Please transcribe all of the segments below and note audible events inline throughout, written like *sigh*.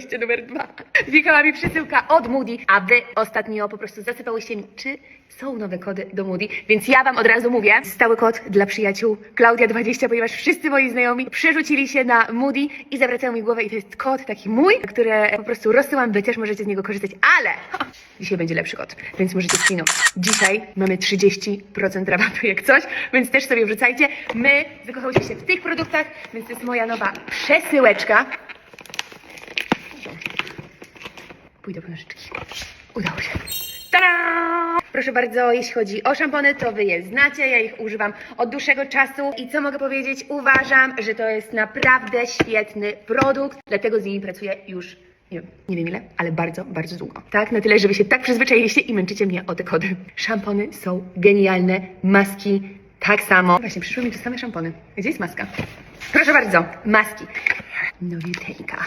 wejście numer dwa. Wjechała mi przesyłka od Moody, a wy ostatnio po prostu zasypałyście mi, czy są nowe kody do Moody, więc ja wam od razu mówię, stały kod dla przyjaciół Klaudia20, ponieważ wszyscy moi znajomi przerzucili się na Moody i zawracają mi głowę i to jest kod taki mój, który po prostu rozsyłam, wy też możecie z niego korzystać, ale *laughs* dzisiaj będzie lepszy kod, więc możecie skinąć. Dzisiaj mamy 30% rabatu jak coś, więc też sobie wrzucajcie. My zakochałyśmy się w tych produktach, więc to jest moja nowa przesyłeczka. Pójdę po nożyczki. Udało się. Tada! Proszę bardzo, jeśli chodzi o szampony, to wy je znacie, ja ich używam od dłuższego czasu i co mogę powiedzieć? Uważam, że to jest naprawdę świetny produkt, dlatego z nimi pracuję już nie wiem, nie wiem ile, ale bardzo, bardzo długo. Tak, na tyle, że wy się tak przyzwyczailiście i męczycie mnie o te kody. Szampony są genialne, maski tak samo. Właśnie, przyszły mi te same szampony. Gdzie jest maska? Proszę bardzo, maski. Nowiuteńka.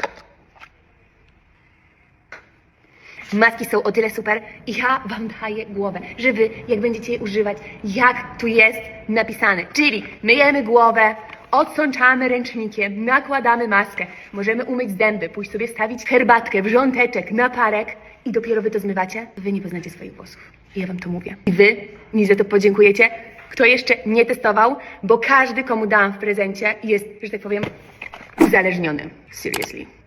Maski są o tyle super i ja Wam daję głowę, że Wy, jak będziecie je używać, jak tu jest napisane. Czyli myjemy głowę, odsączamy ręcznikiem, nakładamy maskę, możemy umyć zęby, pójść sobie stawić herbatkę, wrząteczek, naparek i dopiero Wy to zmywacie, Wy nie poznacie swoich włosów. Ja Wam to mówię. I Wy mi za to podziękujecie, kto jeszcze nie testował, bo każdy, komu dałam w prezencie, jest, że tak powiem, uzależniony. Seriously.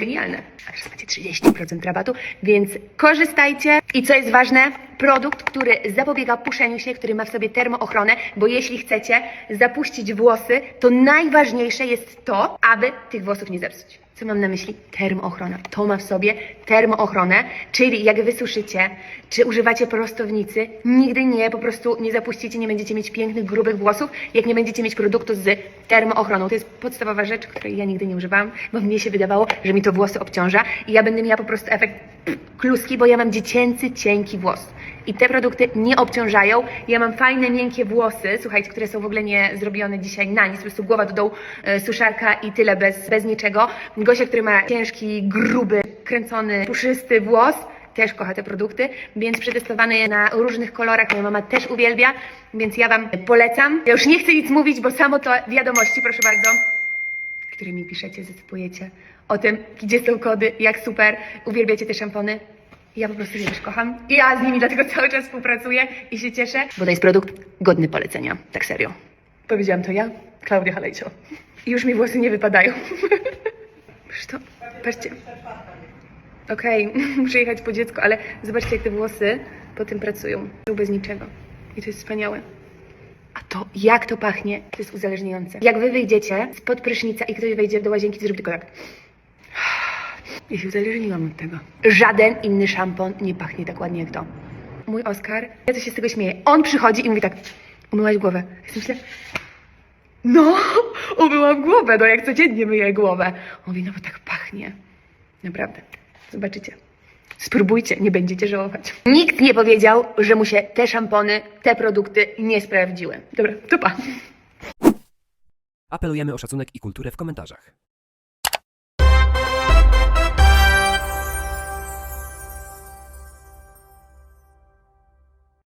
Genialne. Teraz macie 30% rabatu, więc korzystajcie. I co jest ważne, produkt, który zapobiega puszeniu się, który ma w sobie termoochronę, bo jeśli chcecie zapuścić włosy, to najważniejsze jest to, aby tych włosów nie zepsuć. Co mam na myśli? Termoochrona. To ma w sobie termoochronę, czyli jak wysuszycie, czy używacie prostownicy, nigdy nie, po prostu nie zapuścicie, nie będziecie mieć pięknych, grubych włosów, jak nie będziecie mieć produktu z termoochroną. To jest podstawowa rzecz, której ja nigdy nie używałam, bo mnie się wydawało, że mi to włosy obciąża i ja będę miała po prostu efekt kluski, bo ja mam dziecięcy, cienki włos. I te produkty nie obciążają. Ja mam fajne, miękkie włosy, słuchajcie, które są w ogóle nie zrobione dzisiaj na nic, po prostu głowa do dołu, e, suszarka i tyle, bez, bez niczego. Gosia, który ma ciężki, gruby, kręcony, puszysty włos, też kocha te produkty, więc przetestowane je na różnych kolorach. Moja mama też uwielbia, więc ja Wam polecam. Ja już nie chcę nic mówić, bo samo to wiadomości, proszę bardzo które mi piszecie, zasypujecie o tym, gdzie są kody, jak super, uwielbiacie te szampony. Ja po prostu je też kocham. I ja z nimi dlatego cały czas współpracuję i się cieszę, bo to jest produkt godny polecenia, tak serio. Powiedziałam to ja, Klaudia Halejcio. Już mi włosy nie wypadają. *laughs* To, patrzcie. Okej, *laughs* muszę jechać po dziecko, ale zobaczcie, jak te włosy po tym pracują. Bez niczego. I to jest wspaniałe. A to, jak to pachnie, to jest uzależniające. Jak wy wyjdziecie spod prysznica i ktoś wejdzie do łazienki, to zrobi tylko tak. Ja się uzależniłam od tego. Żaden inny szampon nie pachnie tak ładnie jak to. Mój Oskar, ja to się z tego śmieję. On przychodzi i mówi tak, umyłaś głowę. Ja myślę, no, umyłam głowę, no jak codziennie myję głowę. On mówi, no bo tak pachnie. Naprawdę. Zobaczycie. Spróbujcie, nie będziecie żałować. Nikt nie powiedział, że mu się te szampony, te produkty nie sprawdziły. Dobra, to pa. Apelujemy o szacunek i kulturę w komentarzach.